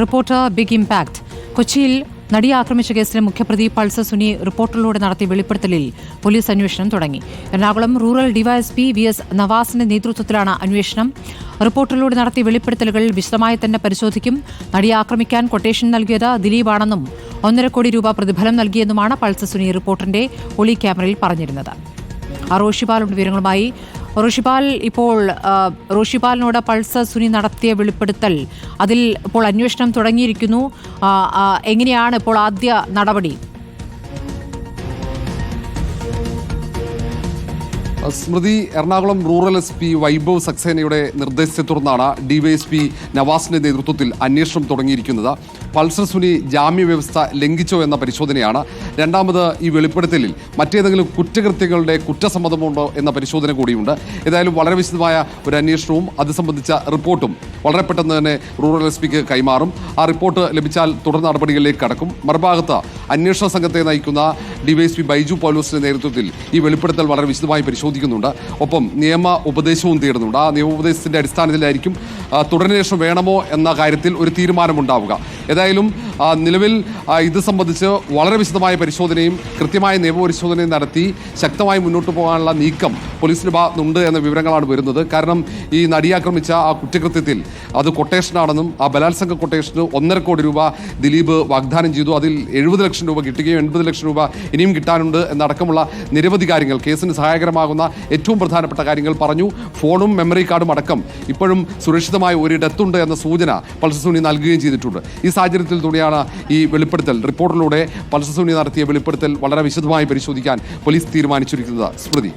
Reporter big impact കൊച്ചിയിൽ നടിയെ ആക്രമിച്ച കേസിലെ മുഖ്യപ്രതി പൾസർ സുനി റിപ്പോർട്ടറിലൂടെ നടത്തിയ വെളിപ്പെടുത്തലിൽ പോലീസ് അന്വേഷണം തുടങ്ങി. Ernakulam rural DYSP V S നവാസിന്റെ നേതൃത്വത്തിലാണ് അന്വേഷണം. റിപ്പോർട്ടറിലൂടെ നടത്തിയ വെളിപ്പെടുത്തലുകൾ വിശദമായി തന്നെ പരിശോധിക്കും. നടിയെ ആക്രമിക്കാൻ കൊട്ടേഷൻ നൽകിയത് ദിലീപാണെന്നും ഒന്നര കോടി രൂപ പ്രതിഫലം നൽകിയെന്നുമാണ് പൾസർ സുനി റിപ്പോർട്ടറിന്റെ ഒളി ക്യാമറയിൽ പറഞ്ഞിരുന്നത്. ആ റോഷിപാലുണ്ട് വിവരങ്ങളുമായി. റോഷിപാൽ ഇപ്പോൾ റോഷിപാലിനോട് പൾസ് സുനി നടത്തിയ വെളിപ്പെടുത്തൽ. അതിൽ ഇപ്പോൾ അന്വേഷണം തുടങ്ങിയിരിക്കുന്നു. എങ്ങനെയാണ് ഇപ്പോൾ ആദ്യ നടപടി? Smriti Ernakulam rural S P Vaibhav സക്സേനയുടെ നിർദ്ദേശത്തെ തുടർന്നാണ് ഡിവൈഎസ്പി നവാസിന്റെ നേതൃത്വത്തിൽ അന്വേഷണം തുടങ്ങിയിരിക്കുന്നത്. പൾസർ സുനി ജാമ്യവ്യവസ്ഥ ലംഘിച്ചോ എന്ന പരിശോധനയാണ്. രണ്ടാമത് ഈ വെളിപ്പെടുത്തലിൽ മറ്റേതെങ്കിലും കുറ്റകൃത്യങ്ങളുടെ കുറ്റസമ്മതമുണ്ടോ എന്ന പരിശോധന കൂടിയുണ്ട്. ഏതായാലും വളരെ വിശദമായ ഒരു അന്വേഷണവും അത് സംബന്ധിച്ച റിപ്പോർട്ടും വളരെ പെട്ടെന്ന് തന്നെ റൂറൽ എസ് പിക്ക് കൈമാറും. ആ റിപ്പോർട്ട് ലഭിച്ചാൽ തുടർ നടപടികളിലേക്ക് കടക്കും. മറുഭാഗത്ത് അന്വേഷണ സംഘത്തെ നയിക്കുന്ന ഡിവൈഎസ്പി ബൈജു പൗലോസിന്റെ നേതൃത്വത്തിൽ ഈ വെളിപ്പെടുത്തൽ വളരെ വിശദമായി പരിശോധിക്കുന്നുണ്ട്. ഒപ്പം നിയമ ഉപദേശവും തേടുന്നുണ്ട്. ആ നിയമോപദേശത്തിന്റെ അടിസ്ഥാനത്തിലായിരിക്കും തുടരന്വേഷണം വേണമോ എന്ന കാര്യത്തിൽ ഒരു തീരുമാനമുണ്ടാവുക. ഏതായാലും നിലവിൽ ഇത് സംബന്ധിച്ച് വളരെ വിശദമായ പരിശോധനയും കൃത്യമായ നിയമപരിശോധനയും നടത്തി ശക്തമായി മുന്നോട്ട് പോകാനുള്ള നീക്കം പോലീസിന്റെ ഭാഗത്തുണ്ട് എന്ന വിവരങ്ങളാണ് വരുന്നത്. കാരണം ഈ നടിയാക്രമിച്ച ആ കുറ്റകൃത്യത്തിൽ അത് കൊട്ടേഷനാണെന്നും ആ ബലാത്സംഗ കൊട്ടേഷന് ഒന്നര കോടി രൂപ ദിലീപ് വാഗ്ദാനം ചെയ്തു. അതിൽ എഴുപത് ലക്ഷം രൂപ കിട്ടുകയും എൺപത് ലക്ഷം രൂപ ഇനിയും കിട്ടാനുണ്ട് എന്നടക്കമുള്ള നിരവധി കാര്യങ്ങൾ. കേസിന് സഹായകരമാകുന്ന ഏറ്റവും പ്രധാനപ്പെട്ട കാര്യങ്ങൾ പറഞ്ഞു. ഫോണും മെമ്മറി കാർഡും അടക്കം ഇപ്പോഴും സുരക്ഷിതമായ ഒരിടത്തുണ്ട് എന്ന സൂചന പൾസസൂണി നൽകുകയും ചെയ്തിട്ടുണ്ട്. ഈ സാഹചര്യത്തിൽ തുടങ്ങിയാണ് ഈ വെളിപ്പെടുത്തൽ. റിപ്പോർട്ടിലൂടെ പൾസർ സുനി നടത്തിയ വെളിപ്പെടുത്തൽ വളരെ വിശദമായി പരിശോധിക്കാൻ പോലീസ് തീരുമാനിച്ചിരിക്കുന്നത്. സ്മൃതി.